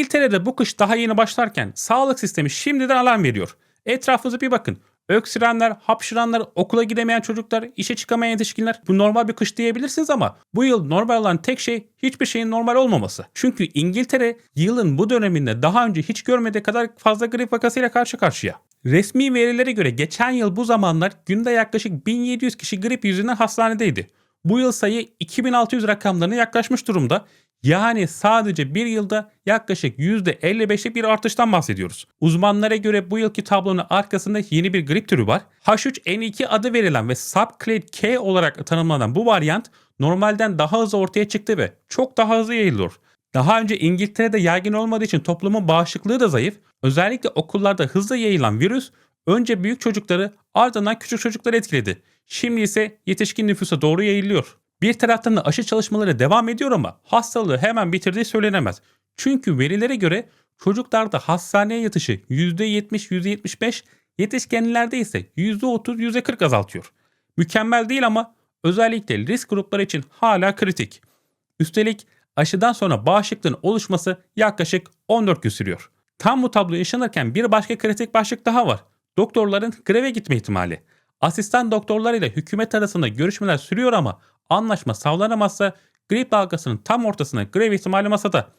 İngiltere'de bu kış daha yeni başlarken sağlık sistemi şimdiden alarm veriyor. Etrafınıza bir bakın. Öksürenler, hapşıranlar, okula gidemeyen çocuklar, işe çıkamayan yetişkinler. Bu normal bir kış diyebilirsiniz ama bu yıl normal olan tek şey hiçbir şeyin normal olmaması. Çünkü İngiltere yılın bu döneminde daha önce hiç görmediği kadar fazla grip vakasıyla karşı karşıya. Resmi verilere göre geçen yıl bu zamanlar günde yaklaşık 1700 kişi grip yüzünden hastanedeydi. Bu yıl sayı 2600 rakamlarına yaklaşmış durumda. Yani sadece bir yılda yaklaşık %55'lik bir artıştan bahsediyoruz. Uzmanlara göre bu yılki tablonun arkasında yeni bir grip türü var. H3N2 adı verilen ve subclade K olarak tanımlanan bu varyant normalden daha hızlı ortaya çıktı ve çok daha hızlı yayılıyor. Daha önce İngiltere'de yaygın olmadığı için toplumun bağışıklığı da zayıf. Özellikle okullarda hızlı yayılan virüs önce büyük çocukları ardından küçük çocukları etkiledi. Şimdi ise yetişkin nüfusa doğru yayılıyor. Bir taraftan da aşı çalışmaları devam ediyor ama hastalığı hemen bitirdiği söylenemez. Çünkü verilere göre çocuklarda hastaneye yatışı %70-%75, yetişkinlerde ise %30-%40 azaltıyor. Mükemmel değil ama özellikle risk grupları için hala kritik. Üstelik aşıdan sonra bağışıklığın oluşması yaklaşık 14 gün sürüyor. Tam bu tablo yaşanırken bir başka kritik başlık daha var. Doktorların greve gitme ihtimali. Asistan doktorlar ile hükümet arasında görüşmeler sürüyor ama anlaşma sağlanamazsa grip dalgasının tam ortasına grev ihtimali masada.